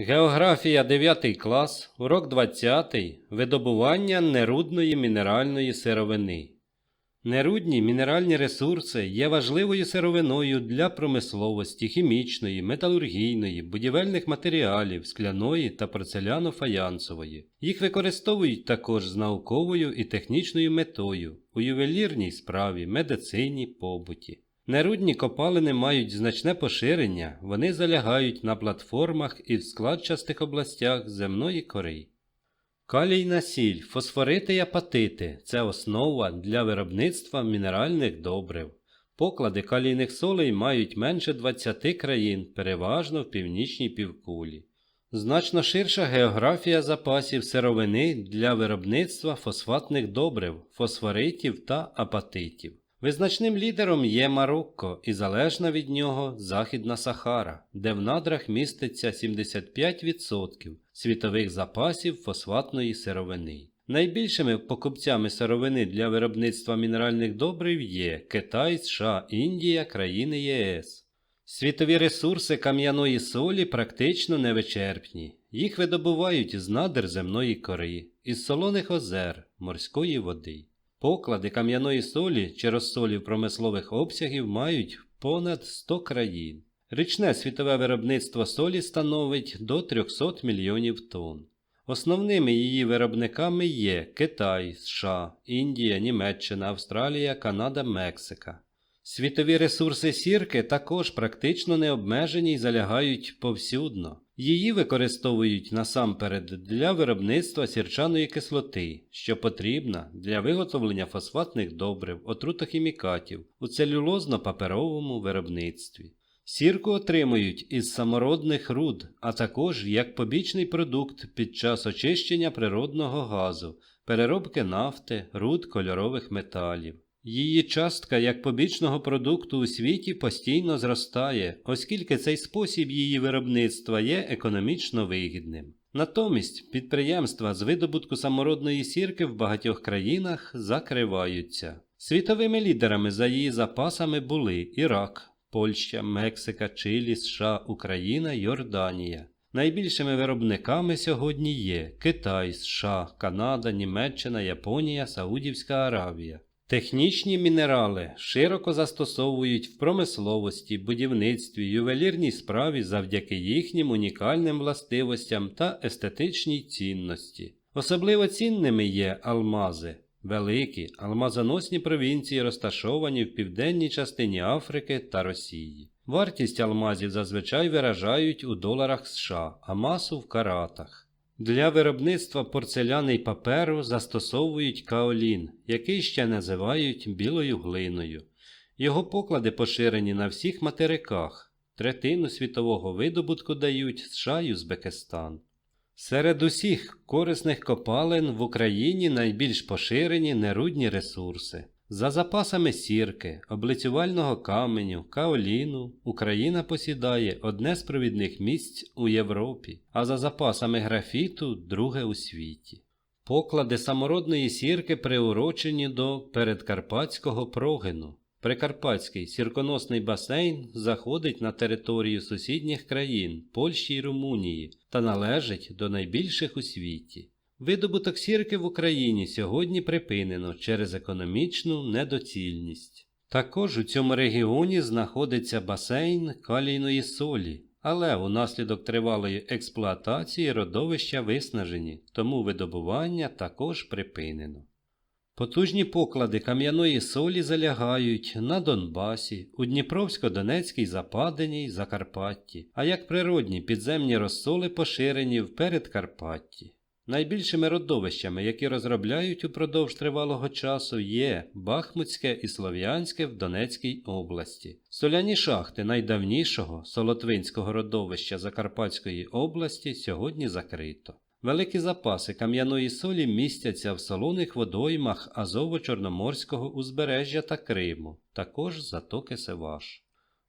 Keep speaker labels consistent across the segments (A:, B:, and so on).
A: Географія 9 клас, урок 20. Видобування нерудної мінеральної сировини. Нерудні мінеральні ресурси є важливою сировиною для промисловості, хімічної, металургійної, будівельних матеріалів, скляної та порцеляно-фаянсової. Їх використовують також з науковою і технічною метою у ювелірній справі, медицині, побуті. Нерудні копалини мають значне поширення, вони залягають на платформах і в складчастих областях земної кори. Калійна сіль, фосфорити і апатити це основа для виробництва мінеральних добрив. Поклади калійних солей мають менше 20 країн, переважно в північній півкулі. Значно ширша географія запасів сировини для виробництва фосфатних добрив, фосфоритів та апатитів. Визначним лідером є Марокко і залежна від нього Західна Сахара, де в надрах міститься 75% світових запасів фосфатної сировини. Найбільшими покупцями сировини для виробництва мінеральних добрив є Китай, США, Індія, країни ЄС. Світові ресурси кам'яної солі практично невичерпні. Їх видобувають з надр земної кори, із солоних озер, морської води. Поклади кам'яної солі чи розсолів промислових обсягів мають понад 100 країн. Річне світове виробництво солі становить до 300 мільйонів тонн. Основними її виробниками є Китай, США, Індія, Німеччина, Австралія, Канада, Мексика. Світові ресурси сірки також практично не обмежені й залягають повсюдно. Її використовують насамперед для виробництва сірчаної кислоти, що потрібна для виготовлення фосфатних добрив, отрутохімікатів у целюлозно-паперовому виробництві. Сірку отримують із самородних руд, а також як побічний продукт під час очищення природного газу, переробки нафти, руд кольорових металів. Її частка як побічного продукту у світі постійно зростає, оскільки цей спосіб її виробництва є економічно вигідним. Натомість підприємства з видобутку самородної сірки в багатьох країнах закриваються. Світовими лідерами за її запасами були Ірак, Польща, Мексика, Чилі, США, Україна, Йорданія. Найбільшими виробниками сьогодні є Китай, США, Канада, Німеччина, Японія, Саудівська Аравія. Технічні мінерали широко застосовують в промисловості, будівництві, ювелірній справі завдяки їхнім унікальним властивостям та естетичній цінності. Особливо цінними є алмази. Великі алмазоносні провінції розташовані в південній частині Африки та Росії. Вартість алмазів зазвичай виражають у доларах США, а масу в каратах. Для виробництва порцеляни й паперу застосовують каолін, який ще називають білою глиною. Його поклади поширені на всіх материках. Третину світового видобутку дають США й Узбекистан. Серед усіх корисних копалин в Україні найбільш поширені нерудні ресурси. За запасами сірки, облицювального каменю, каоліну Україна посідає одне з провідних місць у Європі, а за запасами графіту друге у світі. Поклади самородної сірки приурочені до передкарпатського прогину. Прикарпатський сірконосний басейн заходить на територію сусідніх країн Польщі й Румунії та належить до найбільших у світі. Видобуток сірки в Україні сьогодні припинено через економічну недоцільність. Також у цьому регіоні знаходиться басейн калійної солі, але унаслідок тривалої експлуатації родовища виснажені, тому видобування також припинено. Потужні поклади кам'яної солі залягають на Донбасі, у Дніпровсько-Донецькій Западині й Закарпатті, а як природні підземні розсоли поширені в Передкарпатті. Найбільшими родовищами, які розробляють упродовж тривалого часу, є Бахмутське і Слов'янське в Донецькій області. Соляні шахти найдавнішого Солотвинського родовища Закарпатської області сьогодні закрито. Великі запаси кам'яної солі містяться в солоних водоймах Азово-Чорноморського узбережжя та Криму, також затоки Севаш.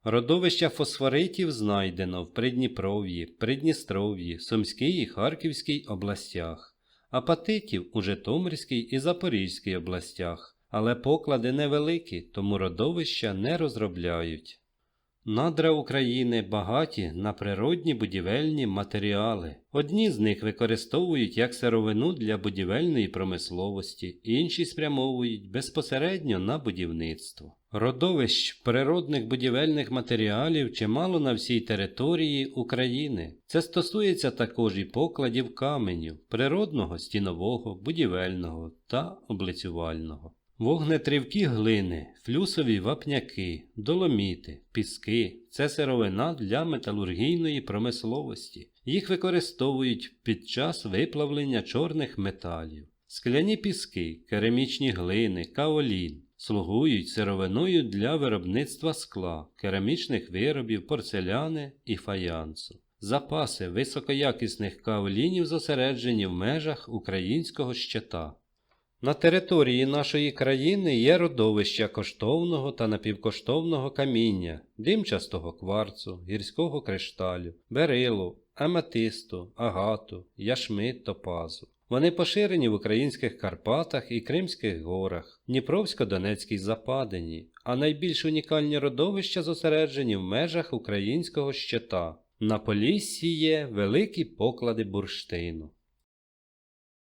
A: Родовища фосфоритів знайдено в Придніпров'ї, Придністров'ї, Сумській і Харківській областях, апатитів у Житомирській і Запорізькій областях, але поклади невеликі, тому родовища не розробляють. Надра України багаті на природні будівельні матеріали. Одні з них використовують як сировину для будівельної промисловості, інші спрямовують безпосередньо на будівництво. Родовищ природних будівельних матеріалів чимало на всій території України. Це стосується також і покладів каменю, природного, стінового, будівельного та облицювального. Вогнетривкі глини, флюсові вапняки, доломіти, піски це сировина для металургійної промисловості. Їх використовують під час виплавлення чорних металів. Скляні піски, керамічні глини, каолін слугують сировиною для виробництва скла, керамічних виробів, порцеляни і фаянсу. Запаси високоякісних каолінів зосереджені в межах українського щита. На території нашої країни є родовища коштовного та напівкоштовного каміння, димчастого кварцу, гірського кришталю, берилу, аметисту, агату, яшмит, топазу. Вони поширені в українських Карпатах і Кримських горах, Дніпровсько-Донецькій Западині, а найбільш унікальні родовища зосереджені в межах українського щита. На Поліссі є великі поклади бурштину.